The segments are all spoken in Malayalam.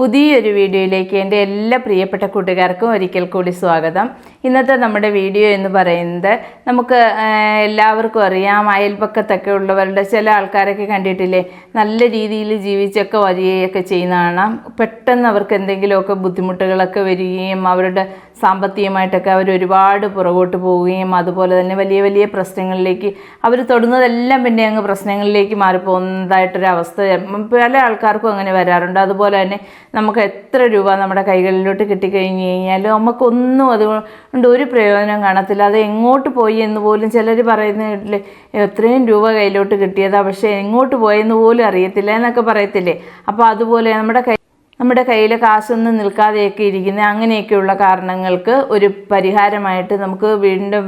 പുതിയൊരു വീഡിയോയിലേക്ക് എന്റെ എല്ലാ പ്രിയപ്പെട്ട കൂട്ടുകാർക്കും ഒരിക്കൽ കൂടി സ്വാഗതം. ഇന്നത്തെ നമ്മുടെ വീഡിയോ എന്ന് പറയുന്നത് നമുക്ക് എല്ലാവർക്കും അറിയാം അയൽപക്കത്തൊക്കെ ഉള്ളവരുടെ ചില ആൾക്കാരൊക്കെ കണ്ടിട്ടില്ലേ നല്ല രീതിയിൽ ജീവിച്ചൊക്കെ വരികയൊക്കെ ചെയ്യുന്നതാണ്. പെട്ടെന്ന് അവർക്ക് എന്തെങ്കിലുമൊക്കെ ബുദ്ധിമുട്ടുകളൊക്കെ വരികയും അവരുടെ സാമ്പത്തികമായിട്ടൊക്കെ അവർ ഒരുപാട് പുറകോട്ട് പോവുകയും അതുപോലെ തന്നെ വലിയ വലിയ പ്രശ്നങ്ങളിലേക്ക് അവർ തൊടുന്നതെല്ലാം പിന്നെ അങ്ങ് പ്രശ്നങ്ങളിലേക്ക് മാറിപ്പോകുന്നതായിട്ടൊരവസ്ഥ പല ആൾക്കാർക്കും അങ്ങനെ വരാറുണ്ട്. അതുപോലെ തന്നെ നമുക്ക് എത്ര രൂപ നമ്മുടെ കൈകളിലോട്ട് കിട്ടിക്കഴിഞ്ഞ് കഴിഞ്ഞാലും നമുക്കൊന്നും അതുകൊണ്ട് ഒരു പ്രയോജനം കാണത്തില്ല. അത് എങ്ങോട്ട് പോയി എന്ന് പോലും ചിലർ പറയുന്ന എത്രയും രൂപ കയ്യിലോട്ട് കിട്ടിയതാ പക്ഷേ എങ്ങോട്ട് പോയെന്ന് പോലും അറിയത്തില്ല എന്നൊക്കെ പറയത്തില്ലേ? അപ്പോൾ അതുപോലെ നമ്മുടെ കൈ നമ്മുടെ കയ്യിൽ കാശൊന്നും നിൽക്കാതെയൊക്കെ ഇരിക്കുന്ന അങ്ങനെയൊക്കെയുള്ള കാരണങ്ങൾക്ക് ഒരു പരിഹാരമായിട്ട് നമുക്ക് വീടിന്റെ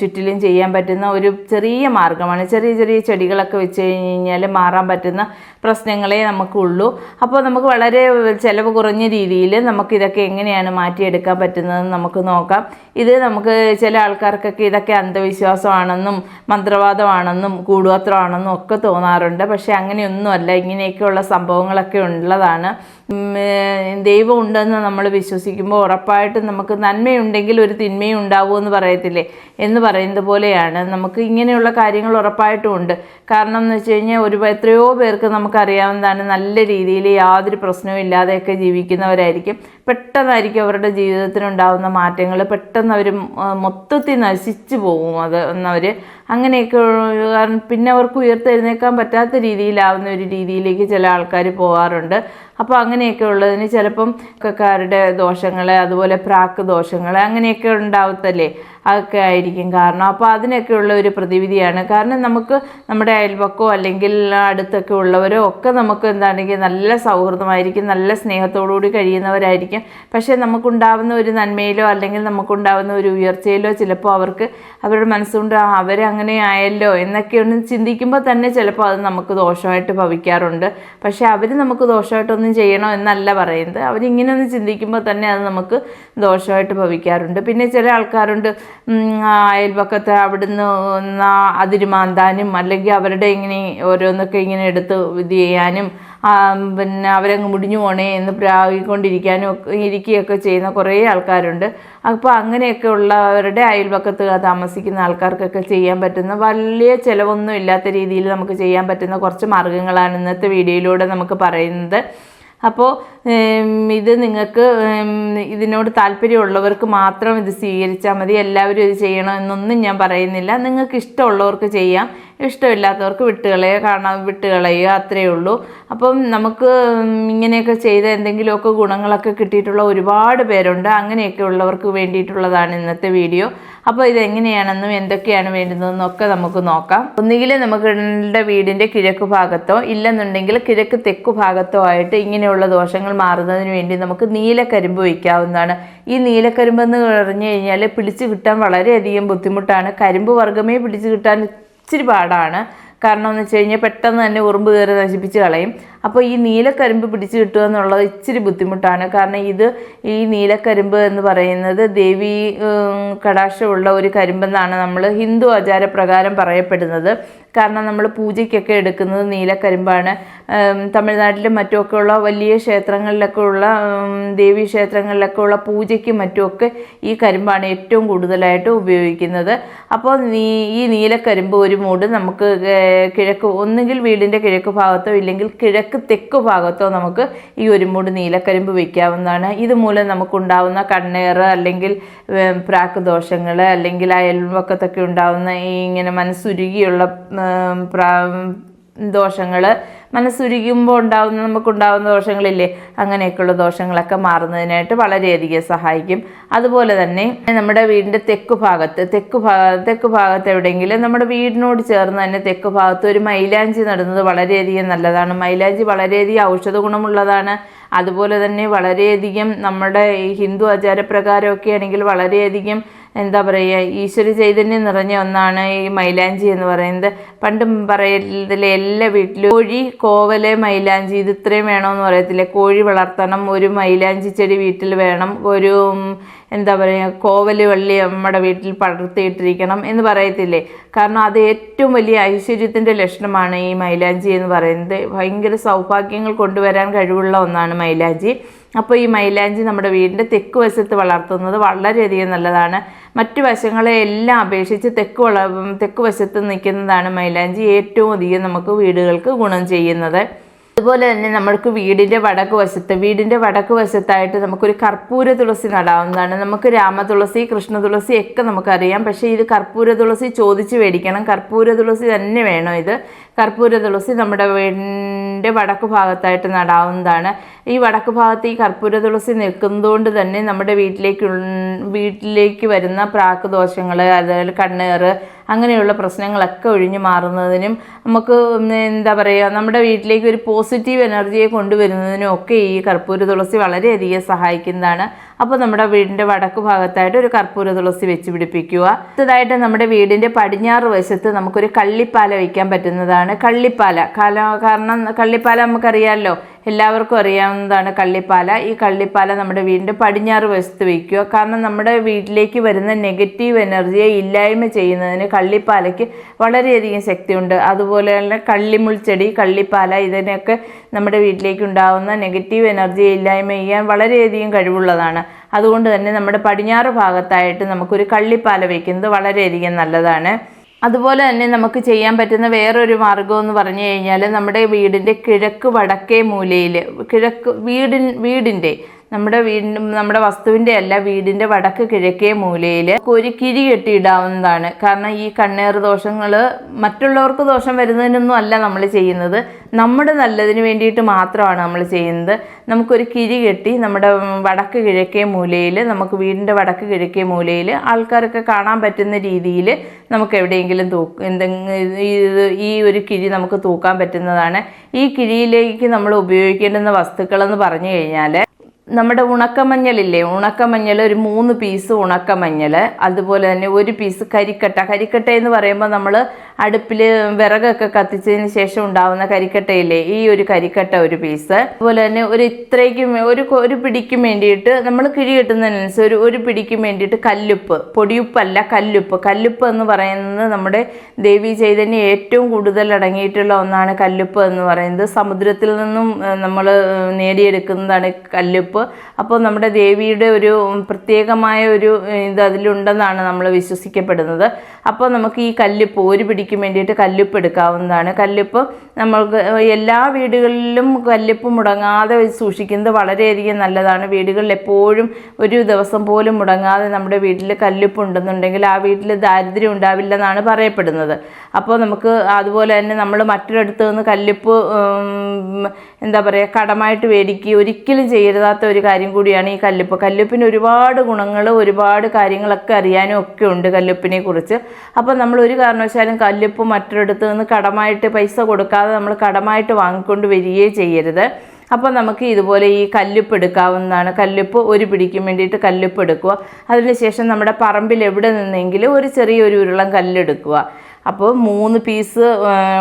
ചുറ്റിലും ചെയ്യാൻ പറ്റുന്ന ഒരു ചെറിയ മാർഗമാണ് ചെറിയ ചെറിയ ചെടികളൊക്കെ വെച്ച് കഴിഞ്ഞ് കഴിഞ്ഞാൽ മാറാൻ പറ്റുന്ന പ്രശ്നങ്ങളെ നമുക്കുള്ളൂ. അപ്പോൾ നമുക്ക് വളരെ ചിലവ് കുറഞ്ഞ രീതിയിൽ നമുക്ക് ഇതൊക്കെ എങ്ങനെയാണ് മാറ്റിയെടുക്കാൻ പറ്റുന്നതെന്ന് നമുക്ക് നോക്കാം. ഇത് നമുക്ക് ചില ആൾക്കാർക്കൊക്കെ ഇതൊക്കെ അന്ധവിശ്വാസമാണെന്നും മന്ത്രവാദമാണെന്നും കൂടുപത്രമാണെന്നും ഒക്കെ തോന്നാറുണ്ട്. പക്ഷേ അങ്ങനെയൊന്നുമല്ല. ഇങ്ങനെയൊക്കെയുള്ള സംഭവങ്ങളൊക്കെ ഉള്ളതാണ് ദൈവം ഉണ്ടെന്ന് നമ്മൾ വിശ്വസിക്കുമ്പോൾ ഉറപ്പായിട്ടും നമുക്ക് നന്മയുണ്ടെങ്കിൽ ഒരു തിന്മയും ഉണ്ടാവുമെന്ന് പറയത്തില്ലേ? എന്ന് പറയുന്നത് പോലെയാണ്. നമുക്ക് ഇങ്ങനെയുള്ള കാര്യങ്ങൾ ഉറപ്പായിട്ടും ഉണ്ട്. കാരണം എന്ന് വെച്ച് കഴിഞ്ഞാൽ ഒരു എത്രയോ പേർക്ക് നമുക്കറിയാവുന്നതാണ് നല്ല രീതിയിൽ യാതൊരു പ്രശ്നവും ഇല്ലാതെയൊക്കെ ജീവിക്കുന്നവരായിരിക്കും. പെട്ടെന്നായിരിക്കും അവരുടെ ജീവിതത്തിനുണ്ടാകുന്ന മാറ്റങ്ങൾ. പെട്ടെന്ന് അവർ മൊത്തത്തിൽ നശിച്ചു പോകും അത് എന്നവർ അങ്ങനെയൊക്കെ കാരണം പിന്നെ അവർക്ക് ഉയർത്തെഴുന്നേക്കാൻ പറ്റാത്ത രീതിയിലാവുന്ന ഒരു രീതിയിലേക്ക് ചില ആൾക്കാർ പോകാറുണ്ട് അപ്പോൾ അങ്ങനെയൊക്കെ ഉള്ളതിന് ചിലപ്പം കാരുടെ ദോഷങ്ങൾ അതുപോലെ പ്രാക്ക് ദോഷങ്ങൾ അങ്ങനെയൊക്കെ ഉണ്ടാവത്തല്ലേ? അതൊക്കെ ആയിരിക്കും കാരണം. അപ്പോൾ അതിനൊക്കെയുള്ള ഒരു പ്രതിവിധിയാണ്. കാരണം നമുക്ക് നമ്മുടെ അയൽവക്കോ അല്ലെങ്കിൽ അടുത്തൊക്കെ ഉള്ളവരോ ഒക്കെ നമുക്ക് എന്താണെങ്കിൽ നല്ല സൗഹൃദമായിരിക്കും നല്ല സ്നേഹത്തോടുകൂടി കഴിയുന്നവരായിരിക്കും. പക്ഷേ നമുക്കുണ്ടാവുന്ന ഒരു നന്മയിലോ അല്ലെങ്കിൽ നമുക്കുണ്ടാവുന്ന ഒരു ഉയർച്ചയിലോ ചിലപ്പോൾ അവർക്ക് അവരുടെ മനസ്സുകൊണ്ട് അവരെ അവരങ്ങനെ ആയല്ലോ എന്നൊക്കെയൊന്ന് ചിന്തിക്കുമ്പോൾ തന്നെ ചിലപ്പോൾ അത് നമുക്ക് ദോഷമായിട്ട് ഭവിക്കാറുണ്ട്. പക്ഷേ അവർ നമുക്ക് ദോഷമായിട്ടൊന്നും ചെയ്യണോ എന്നല്ല പറയുന്നത്. അവരിങ്ങനെ ഒന്ന് ചിന്തിക്കുമ്പോൾ തന്നെ അത് നമുക്ക് ദോഷമായിട്ട് ഭവിക്കാറുണ്ട്. പിന്നെ ചില ആൾക്കാരുണ്ട് അയൽപക്കത്ത് അവിടുന്ന് അതിരുമാന്താനും അതിര് മാന്താനും അല്ലെങ്കിൽ അവരുടെ ഇങ്ങനെ ഓരോന്നൊക്കെ ഇങ്ങനെ എടുത്ത് ഇത് ചെയ്യാനും പിന്നെ അവരങ്ങ് മുടിഞ്ഞു പോണേ എന്ന് പ്രാഗിക്കൊണ്ടിരിക്കാനും ഇരിക്കുകയൊക്കെ ചെയ്യുന്ന കുറേ ആൾക്കാരുണ്ട്. അപ്പോൾ അങ്ങനെയൊക്കെ ഉള്ളവരുടെ അയൽപക്കത്ത് താമസിക്കുന്ന ആൾക്കാർക്കൊക്കെ ചെയ്യാൻ പറ്റുന്ന വലിയ ചിലവൊന്നും ഇല്ലാത്ത രീതിയിൽ നമുക്ക് ചെയ്യാൻ പറ്റുന്ന കുറച്ച് മാർഗങ്ങളാണ് ഇന്നത്തെ വീഡിയോയിലൂടെ നമുക്ക് പറയുന്നത്. അപ്പോൾ ഇത് നിങ്ങൾക്ക് ഇതിനോട് താല്പര്യമുള്ളവർക്ക് മാത്രം ഇത് സ്വീകരിച്ചാൽ മതി. എല്ലാവരും ഇത് ചെയ്യണം എന്നൊന്നും ഞാൻ പറയുന്നില്ല. നിങ്ങൾക്ക് ഇഷ്ടമുള്ളവർക്ക് ചെയ്യാം. ഇഷ്ടമില്ലാത്തവർക്ക് വിട്ടുകളയുക കാണാൻ വിട്ടുകളയുക അത്രയേ ഉള്ളൂ. അപ്പം നമുക്ക് ഇങ്ങനെയൊക്കെ ചെയ്ത എന്തെങ്കിലുമൊക്കെ ഗുണങ്ങളൊക്കെ കിട്ടിയിട്ടുള്ള ഒരുപാട് പേരുണ്ട്. അങ്ങനെയൊക്കെ ഉള്ളവർക്ക് വേണ്ടിയിട്ടുള്ളതാണ് ഇന്നത്തെ വീഡിയോ. അപ്പോൾ ഇതെങ്ങനെയാണെന്നും എന്തൊക്കെയാണ് വേണ്ടുന്നതെന്നും ഒക്കെ നമുക്ക് നോക്കാം. ഒന്നുകിൽ നമ്മുടെ വീടിന്റെ കിഴക്ക് ഭാഗത്തോ ഇല്ലെന്നുണ്ടെങ്കിൽ കിഴക്ക് തെക്ക് ഭാഗത്തോ ആയിട്ട് ഇങ്ങനെയുള്ള ദോഷങ്ങൾ മാറുന്നതിന് വേണ്ടി നമുക്ക് നീലക്കരിമ്പ് വയ്ക്കാവുന്നതാണ്. ഈ നീലക്കരിമ്പ് എന്ന് പറഞ്ഞു കഴിഞ്ഞാൽ പിടിച്ചു കിട്ടാൻ വളരെയധികം ബുദ്ധിമുട്ടാണ്. കരിമ്പ് വർഗമേ പിടിച്ചു കിട്ടാൻ ഇച്ചിരി പാടാണ്. കാരണം എന്ന് വെച്ച് കഴിഞ്ഞാൽ പെട്ടെന്ന് തന്നെ ഉറുമ്പ് കയറി നശിപ്പിച്ച് കളയും. അപ്പോൾ ഈ നീലക്കരിമ്പ് പിടിച്ചു കിട്ടുക എന്നുള്ളത് ഇച്ചിരി ബുദ്ധിമുട്ടാണ്. കാരണം ഇത് ഈ നീലക്കരിമ്പ് എന്ന് പറയുന്നത് ദേവി കടാക്ഷമുള്ള ഒരു കരിമ്പെന്നാണ് നമ്മൾ ഹിന്ദു ആചാരപ്രകാരം പറയപ്പെടുന്നത്. കാരണം നമ്മൾ പൂജയ്ക്കൊക്കെ എടുക്കുന്നത് നീലക്കരിമ്പാണ്. തമിഴ്നാട്ടിലും മറ്റുമൊക്കെ ഉള്ള വലിയ ക്ഷേത്രങ്ങളിലൊക്കെ ഉള്ള ദേവി ക്ഷേത്രങ്ങളിലൊക്കെ ഉള്ള പൂജയ്ക്കും മറ്റുമൊക്കെ ഈ കരിമ്പാണ് ഏറ്റവും കൂടുതലായിട്ട് ഉപയോഗിക്കുന്നത്. അപ്പോൾ ഈ നീലക്കരിമ്പ് ഒരു മൂട് നമുക്ക് കിഴക്ക് ഒന്നുകിൽ വീടിന്റെ കിഴക്ക് ഭാഗത്തോ ഇല്ലെങ്കിൽ കിഴക്ക് തെക്ക് ഭാഗത്തോ നമുക്ക് ഈ ഒരു മൂട് നീലക്കരിമ്പ് വയ്ക്കാവുന്നതാണ്. ഇതുമൂലം നമുക്കുണ്ടാവുന്ന കണ്ണേറ് അല്ലെങ്കിൽ പ്രാക്ക് ദോഷങ്ങൾ അല്ലെങ്കിൽ അയൽവക്കത്തൊക്കെ ഉണ്ടാവുന്ന ഈ ഇങ്ങനെ മനസ്സുരുകിയുള്ള ദോഷങ്ങൾ മനസ്സുരിക്കുമ്പോൾ ഉണ്ടാകുന്ന നമുക്കുണ്ടാകുന്ന ദോഷങ്ങളില്ലേ? അങ്ങനെയൊക്കെയുള്ള ദോഷങ്ങളൊക്കെ മാറുന്നതിനായിട്ട് വളരെയധികം സഹായിക്കും. അതുപോലെ തന്നെ നമ്മുടെ വീടിന്റെ തെക്ക് ഭാഗത്ത് തെക്ക് ഭാഗ തെക്ക് ഭാഗത്ത് എവിടെയെങ്കിലും നമ്മുടെ വീടിനോട് ചേർന്ന് തന്നെ തെക്ക് ഭാഗത്ത് ഒരു മൈലാഞ്ചി നടുന്നത് വളരെയധികം നല്ലതാണ്. മൈലാഞ്ചി വളരെയധികം ഔഷധ ഗുണമുള്ളതാണ്. അതുപോലെ തന്നെ വളരെയധികം നമ്മുടെ ഹിന്ദു ആചാരപ്രകാരമൊക്കെ ആണെങ്കിൽ വളരെയധികം എന്താ പറയുക ഈശ്വര ചൈതന്യം നിറഞ്ഞ ഒന്നാണ് ഈ മൈലാഞ്ചി എന്ന് പറയുന്നത്. പണ്ട് പറയത്തിലെ എല്ലാ വീട്ടിലും കോഴി കോവൽ മൈലാഞ്ചി ഇത് ഇത്രയും വേണമെന്ന് പറയത്തില്ലേ? കോഴി വളർത്തണം ഒരു മൈലാഞ്ചി ചെടി വീട്ടിൽ വേണം ഒരു എന്താ പറയുക കോവൽ വള്ളി നമ്മുടെ വീട്ടിൽ പടർത്തിയിട്ടിരിക്കണം എന്ന് പറയത്തില്ലേ? കാരണം അത് ഏറ്റവും വലിയ ഐശ്വര്യത്തിന്റെ ലക്ഷണമാണ് ഈ മൈലാഞ്ചി എന്ന് പറയുന്നത്. ഭയങ്കര സൗഭാഗ്യങ്ങൾ കൊണ്ടുവരാൻ കഴിവുള്ള ഒന്നാണ് മൈലാഞ്ചി. അപ്പോൾ ഈ മൈലാഞ്ചി നമ്മുടെ വീടിന്റെ തെക്ക് വശത്ത് വളർത്തുന്നത് വളരെയധികം നല്ലതാണ്. മറ്റു വശങ്ങളെ എല്ലാം അപേക്ഷിച്ച് തെക്ക് വള തെക്ക് വശത്ത് നിൽക്കുന്നതാണ് മൈലാഞ്ചി ഏറ്റവും അധികം നമുക്ക് വീടുകൾക്ക് ഗുണം ചെയ്യുന്നത്. അതുപോലെ തന്നെ നമ്മൾക്ക് വീടിന്റെ വടക്ക് വശത്ത് വീടിന്റെ വടക്ക് വശത്തായിട്ട് നമുക്കൊരു കർപ്പൂര തുളസി നടാവുന്നതാണ്. നമുക്ക് രാമ തുളസി കൃഷ്ണ തുളസി ഒക്കെ നമുക്കറിയാം. പക്ഷേ ഇത് കർപ്പൂര തുളസി ചോദിച്ച് മേടിക്കണം. കർപ്പൂര തുളസി തന്നെ വേണം ഇത്. കർപ്പൂര തുളസി നമ്മുടെ വീടിന്റെ വടക്ക് ഭാഗത്തായിട്ട് നടാവുന്നതാണ്. ഈ വടക്ക് ഭാഗത്ത് ഈ കർപ്പൂര തുളസി നിൽക്കുന്നതുകൊണ്ട് തന്നെ നമ്മുടെ വീട്ടിലേക്ക് വീട്ടിലേക്ക് വരുന്ന പ്രാക്ക് ദോഷങ്ങൾ അതായത് കണ്ണേറ് അങ്ങനെയുള്ള പ്രശ്നങ്ങളൊക്കെ ഒഴിഞ്ഞു മാറുന്നതിനും നമുക്ക് എന്താ പറയുക നമ്മുടെ വീട്ടിലേക്ക് ഒരു പോസിറ്റീവ് എനർജിയെ കൊണ്ടുവരുന്നതിനും ഒക്കെ ഈ കർപ്പൂര തുളസി വളരെയധികം സഹായിക്കുന്നതാണ്. അപ്പോൾ നമ്മുടെ വീടിന്റെ വടക്ക് ഭാഗത്തായിട്ട് ഒരു കർപ്പൂര തുളസി വെച്ച് പിടിപ്പിക്കുക. അടുത്തതായിട്ട് നമ്മുടെ വീടിന്റെ പടിഞ്ഞാറ് വശത്ത് നമുക്കൊരു കള്ളിപ്പാല വയ്ക്കാൻ പറ്റുന്നതാണ്. കള്ളിപ്പാല കാല കാരണം കള്ളിപ്പാല നമുക്കറിയാമല്ലോ എല്ലാവർക്കും അറിയാവുന്നതാണ് കള്ളിപ്പാല. ഈ കള്ളിപ്പാല നമ്മുടെ വീടിന്റെ പടിഞ്ഞാറ് വശത്ത് വയ്ക്കുക കാരണം നമ്മുടെ വീട്ടിലേക്ക് വരുന്ന നെഗറ്റീവ് എനർജിയെ ഇല്ലായ്മ ചെയ്യുന്നതിന് കള്ളിപ്പാലയ്ക്ക് വളരെയധികം ശക്തിയുണ്ട്. അതുപോലെ തന്നെ കള്ളിമുൾച്ചെടി കള്ളിപ്പാല ഇതിനൊക്കെ നമ്മുടെ വീട്ടിലേക്ക് ഉണ്ടാകുന്ന നെഗറ്റീവ് എനർജിയെ ഇല്ലായ്മ ചെയ്യാൻ വളരെയധികം കഴിവുള്ളതാണ്. അതുകൊണ്ട് തന്നെ നമ്മുടെ പടിഞ്ഞാറ് ഭാഗത്തായിട്ട് നമുക്കൊരു കള്ളിപ്പാല വയ്ക്കുന്നത് വളരെയധികം നല്ലതാണ്. അതുപോലെ തന്നെ നമുക്ക് ചെയ്യാൻ പറ്റുന്ന വേറൊരു മാർഗം എന്ന് പറഞ്ഞു കഴിഞ്ഞാൽ നമ്മുടെ വീടിന്റെ കിഴക്ക് വടക്കേ മൂലയിൽ കിഴക്ക് വീടിൻ വീടിന്റെ നമ്മുടെ വീടിന്റെ നമ്മുടെ വസ്തുവിന്റെ അല്ല വീടിന്റെ വടക്ക് കിഴക്കേ മൂലയിൽ ഒരു കിഴി കെട്ടിയിടാവുന്നതാണ്. കാരണം ഈ കണ്ണേറ് ദോഷങ്ങൾ മറ്റുള്ളവർക്ക് ദോഷം വരുന്നതിനൊന്നും അല്ല നമ്മൾ ചെയ്യുന്നത്. നമ്മുടെ നല്ലതിന് വേണ്ടിയിട്ട് മാത്രമാണ് നമ്മൾ ചെയ്യുന്നത്. നമുക്കൊരു കിഴി കെട്ടി നമ്മുടെ വടക്ക് കിഴക്കേ മൂലയിൽ നമുക്ക് വീടിന്റെ വടക്ക് കിഴക്കേ മൂലയിൽ ആൾക്കാരൊക്കെ കാണാൻ പറ്റുന്ന രീതിയിൽ നമുക്ക് എവിടെയെങ്കിലും തൂക്ക് എന്തെങ്കിലും ഈ ഒരു കിഴി നമുക്ക് തൂക്കാൻ പറ്റുന്നതാണ്. ഈ കിഴിയിലേക്ക് നമ്മൾ ഉപയോഗിക്കേണ്ടുന്ന വസ്തുക്കളെന്ന് പറഞ്ഞു കഴിഞ്ഞാൽ നമ്മുടെ ഉണക്കമഞ്ഞളില്ലേ? ഉണക്കമഞ്ഞൾ ഒരു മൂന്ന് പീസ് ഉണക്കമഞ്ഞൾ. അതുപോലെ തന്നെ ഒരു പീസ് കരിക്കട്ട. കരിക്കട്ട എന്ന് പറയുമ്പോൾ നമ്മൾ അടുപ്പിൽ വിറകൊക്കെ കത്തിച്ചതിന് ശേഷം ഉണ്ടാവുന്ന കരിക്കട്ടയില്ലേ? ഈ ഒരു കരിക്കട്ട ഒരു പീസ് അതുപോലെ തന്നെ ഒരു ഇത്രയ്ക്കും ഒരു ഒരു പിടിക്കും വേണ്ടിയിട്ട് നമ്മൾ കിഴി കിട്ടുന്നതിനനുസരിച്ച് ഒരു ഒരു പിടിക്കും വേണ്ടിയിട്ട് കല്ലുപ്പ് പൊടിയുപ്പല്ല കല്ലുപ്പ്. കല്ലുപ്പ് എന്ന് പറയുന്നത് നമ്മുടെ ദേവി ചൈതന്യം ഏറ്റവും കൂടുതൽ അടങ്ങിയിട്ടുള്ള ഒന്നാണ് കല്ലുപ്പ് എന്ന് പറയുന്നത്. സമുദ്രത്തിൽ നിന്നും നമ്മൾ നേടിയെടുക്കുന്നതാണ് കല്ലുപ്പ്. അപ്പോൾ നമ്മുടെ ദേവിയുടെ ഒരു പ്രത്യേകമായ ഒരു ഇത് അതിലുണ്ടെന്നാണ് നമ്മൾ വിശ്വസിക്കപ്പെടുന്നത്. അപ്പോൾ നമുക്ക് ഈ കല്ലുപ്പ് ഒരു പിടിക്ക് വേണ്ടിയിട്ട് കല്ലുപ്പ് എടുക്കാവുന്നതാണ്. കല്ലുപ്പ് നമ്മൾക്ക് എല്ലാ വീടുകളിലും കല്ലുപ്പ് മുടങ്ങാതെ സൂക്ഷിക്കുന്നത് വളരെയധികം നല്ലതാണ്. വീടുകളിൽ എപ്പോഴും ഒരു ദിവസം പോലും മുടങ്ങാതെ നമ്മുടെ വീട്ടിൽ കല്ലുപ്പ് ഉണ്ടെന്നുണ്ടെങ്കിൽ ആ വീട്ടിൽ ദാരിദ്ര്യം ഉണ്ടാവില്ല എന്നാണ് പറയപ്പെടുന്നത്. അപ്പോൾ നമുക്ക് അതുപോലെ തന്നെ നമ്മൾ മറ്റൊരിടത്ത് നിന്ന് കല്ലുപ്പ് എന്താ പറയുക കടമായിട്ട് മേടിക്കുക ഒരിക്കലും ചെയ്യരുതാത്ത ഒരു കാര്യം കൂടിയാണ് ഈ കല്ലുപ്പ്. കല്ലുപ്പിന് ഒരുപാട് ഗുണങ്ങൾ ഒരുപാട് കാര്യങ്ങളൊക്കെ അറിയാനും ഒക്കെ ഉണ്ട് കല്ലുപ്പിനെ കുറിച്ച്. അപ്പോൾ നമ്മൾ ഒരു കാരണവശാലും കല്ലുപ്പ് മറ്റൊരിടത്ത് നിന്ന് കടമായിട്ട് പൈസ കൊടുക്കാതെ നമ്മൾ കടമായിട്ട് വാങ്ങിക്കൊണ്ട് വരികയേ ചെയ്യരുത്. അപ്പോൾ നമുക്ക് ഇതുപോലെ ഈ കല്ലുപ്പ് എടുക്കാവുന്നതാണ്. കല്ലുപ്പ് ഒരു പിടിക്കും വേണ്ടിയിട്ട് കല്ലുപ്പ് എടുക്കുക. അതിനുശേഷം നമ്മുടെ പറമ്പിൽ എവിടെ നിന്നെങ്കിലും ഒരു ചെറിയൊരു ഉരുളം കല്ലെടുക്കുക. അപ്പോൾ മൂന്ന് പീസ്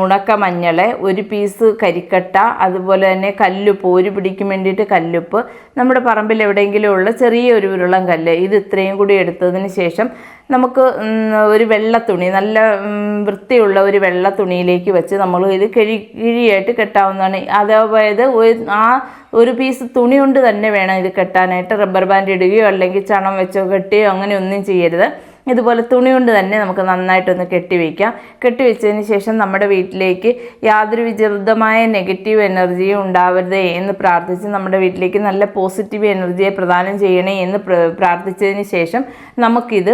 ഉണക്ക മഞ്ഞൾ ഒരു പീസ് കരിക്കട്ട അതുപോലെ തന്നെ കല്ലുപ്പ് ഒരു പിടിക്കും വേണ്ടിയിട്ട് കല്ലുപ്പ് നമ്മുടെ പറമ്പിൽ എവിടെയെങ്കിലും ഉള്ള ചെറിയ ഒരു ഉരുളം കല്ല്. ഇത് ഇത്രയും കൂടി എടുത്തതിന് ശേഷം നമുക്ക് ഒരു വെള്ള തുണി നല്ല വൃത്തിയുള്ള ഒരു വെള്ള തുണിയിലേക്ക് വെച്ച് നമ്മൾ ഇത് കിഴി കിഴിയായിട്ട് കെട്ടാവുന്നതാണ്. അതായത് ആ ഒരു പീസ് തുണി കൊണ്ട് തന്നെ വേണം ഇത് കെട്ടാനായിട്ട്. റബ്ബർ ബാൻഡ് ഇടുകയോ അല്ലെങ്കിൽ ചണം വെച്ചോ കെട്ടിയോ അങ്ങനെ ഒന്നും ചെയ്യരുത്. ഇതുപോലെ തുണി കൊണ്ട് തന്നെ നമുക്ക് നന്നായിട്ടൊന്ന് കെട്ടിവെക്കാം. കെട്ടിവെച്ചതിന് ശേഷം നമ്മുടെ വീട്ടിലേക്ക് യാതൊരു വിചിതമായ നെഗറ്റീവ് എനർജിയും ഉണ്ടാവരുതേ എന്ന് പ്രാർത്ഥിച്ച് നമ്മുടെ വീട്ടിലേക്ക് നല്ല പോസിറ്റീവ് എനർജിയെ പ്രദാനം ചെയ്യണേ എന്ന് പ്ര- പ്രാർത്ഥിച്ചതിന് ശേഷം നമുക്കിത്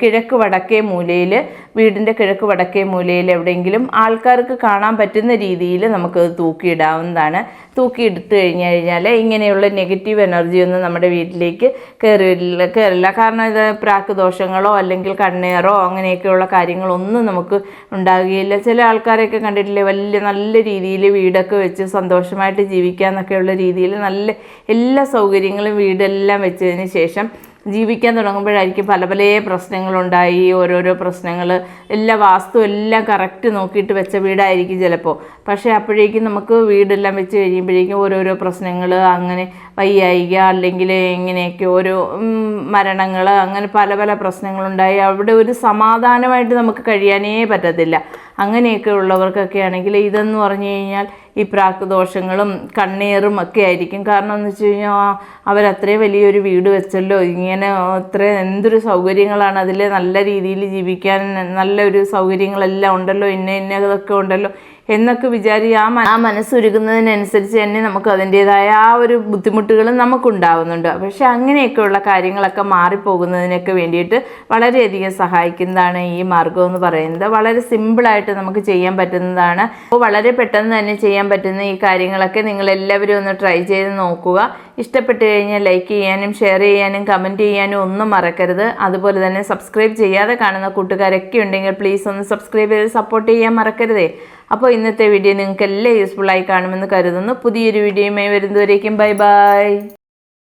കിഴക്ക് വടക്കേ മൂലയിൽ വീടിന്റെ കിഴക്ക് വടക്കേ മൂലയിൽ എവിടെയെങ്കിലും ആൾക്കാർക്ക് കാണാൻ പറ്റുന്ന രീതിയിൽ നമുക്കത് തൂക്കിയിടാവുന്നതാണ്. തൂക്കിയിട്ടിട്ട് കഴിഞ്ഞു കഴിഞ്ഞാൽ ഇങ്ങനെയുള്ള നെഗറ്റീവ് എനർജി ഒന്നും നമ്മുടെ വീട്ടിലേക്ക് കയറില്ല കയറില്ല കാരണം ഇത് പ്രാക്ക് ദോഷങ്ങളോ അല്ലെങ്കിൽ കണ്ണേറോ അങ്ങനെയൊക്കെയുള്ള കാര്യങ്ങളൊന്നും നമുക്ക് ഉണ്ടാകുകയില്ല. ചില ആൾക്കാരെയൊക്കെ കണ്ടിട്ടില്ലേ വലിയ നല്ല രീതിയിൽ വീടൊക്കെ വെച്ച് സന്തോഷമായിട്ട് ജീവിക്കാമെന്നൊക്കെയുള്ള രീതിയിൽ നല്ല എല്ലാ സൗകര്യങ്ങളും വീടെല്ലാം വെച്ചതിന് ശേഷം ജീവിക്കാൻ തുടങ്ങുമ്പോഴായിരിക്കും പല പല പ്രശ്നങ്ങളുണ്ടായി ഓരോരോ പ്രശ്നങ്ങൾ എല്ലാ വാസ്തു എല്ലാം കറക്റ്റ് നോക്കിയിട്ട് വെച്ച വീടായിരിക്കും ചിലപ്പോൾ പക്ഷേ അപ്പോഴേക്കും നമുക്ക് വീടെല്ലാം വെച്ച് കഴിയുമ്പോഴേക്കും ഓരോരോ പ്രശ്നങ്ങൾ അങ്ങനെ വയ്യായിക അല്ലെങ്കിൽ ഇങ്ങനെയൊക്കെ ഓരോ മരണങ്ങൾ അങ്ങനെ പല പല പ്രശ്നങ്ങളുണ്ടായി. അവിടെ ഒരു സമാധാനമായിട്ട് നമുക്ക് കഴിയാനേ പറ്റത്തില്ല. അങ്ങനെയൊക്കെ ഉള്ളവർക്കൊക്കെ ആണെങ്കിൽ ഇതെന്ന് പറഞ്ഞു കഴിഞ്ഞാൽ ഈ പ്രാക്ക് ദോഷങ്ങളും കണ്ണീറും ഒക്കെ ആയിരിക്കും. കാരണം എന്ന് വെച്ച് കഴിഞ്ഞാൽ അവരത്രയും വലിയൊരു വീട് വെച്ചല്ലോ. ഇങ്ങനെ അത്ര എന്തൊരു സൗകര്യങ്ങളാണ് അതിൽ നല്ല രീതിയിൽ ജീവിക്കാൻ നല്ലൊരു സൗകര്യങ്ങളെല്ലാം ഉണ്ടല്ലോ. ഇന്ന ഇന്നതൊക്കെ ഉണ്ടല്ലോ. എന്നൊക്കെ വിചാരി ആ ആ മനസ്സുരുകുന്നതിനനുസരിച്ച് തന്നെ നമുക്ക് അതിന്റെതായ ആ ഒരു ബുദ്ധിമുട്ടുകളും നമുക്കുണ്ടാവുന്നുണ്ട്. പക്ഷെ അങ്ങനെയൊക്കെയുള്ള കാര്യങ്ങളൊക്കെ മാറിപ്പോകുന്നതിനൊക്കെ വേണ്ടിയിട്ട് വളരെയധികം സഹായിക്കുന്നതാണ് ഈ മാർഗം എന്ന് പറയുന്നത്. വളരെ സിമ്പിളായിട്ട് നമുക്ക് ചെയ്യാൻ പറ്റുന്നതാണ്. വളരെ പെട്ടെന്ന് തന്നെ ചെയ്യാൻ പറ്റുന്ന ഈ കാര്യങ്ങളൊക്കെ നിങ്ങൾ എല്ലാവരും ഒന്ന് ട്രൈ ചെയ്ത് നോക്കുക. ഇഷ്ടപ്പെട്ട് കഴിഞ്ഞാൽ ലൈക്ക് ചെയ്യാനും ഷെയർ ചെയ്യാനും കമന്റ് ചെയ്യാനും ഒന്നും മറക്കരുത്. അതുപോലെ തന്നെ സബ്സ്ക്രൈബ് ചെയ്യാതെ കാണുന്ന കൂട്ടുകാരൊക്കെ ഉണ്ടെങ്കിൽ പ്ലീസ് ഒന്ന് സബ്സ്ക്രൈബ് ചെയ്ത് സപ്പോർട്ട് ചെയ്യാൻ മറക്കരുതേ. അപ്പോൾ ഇന്നത്തെ വീഡിയോ നിങ്ങൾക്ക് എല്ലാം യൂസ്ഫുൾ ആയി കാണുമെന്ന് കരുതുന്നു. പുതിയൊരു വീഡിയോയുമായി വരുന്നവരേക്കും ബൈ ബൈ